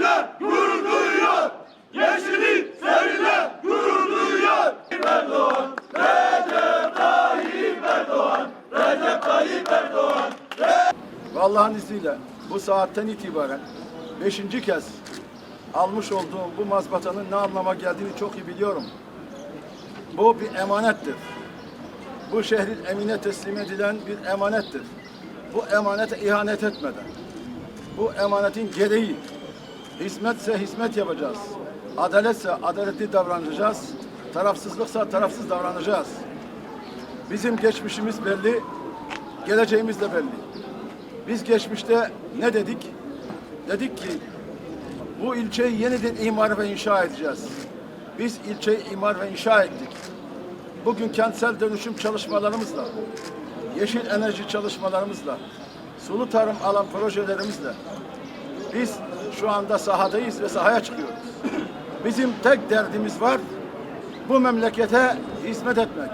seninle gurur duyuyor. Yeşillik seninle gurur duyuyor. Erdoğan, Recep Tayyip Erdoğan, Recep Tayyip Erdoğan. Allah'ın izniyle bu saatten itibaren beşinci kez almış olduğum bu mazbatanın ne anlama geldiğini çok iyi biliyorum. Bu bir emanettir. Bu şehrin emine teslim edilen bir emanettir. Bu emanete ihanet etmeden, bu emanetin gereği hizmetse hizmet yapacağız. Adaletse adaletli davranacağız. Tarafsızlıksa tarafsız davranacağız. Bizim geçmişimiz belli, geleceğimiz de belli. Biz geçmişte ne dedik? Dedik ki bu ilçeyi yeniden imar ve inşa edeceğiz. Biz ilçeyi imar ve inşa ettik. Bugün kentsel dönüşüm çalışmalarımızla, yeşil enerji çalışmalarımızla, sulu tarım alan projelerimizle biz şu anda sahadayız ve sahaya çıkıyoruz. Bizim tek derdimiz var, bu memlekete hizmet etmek.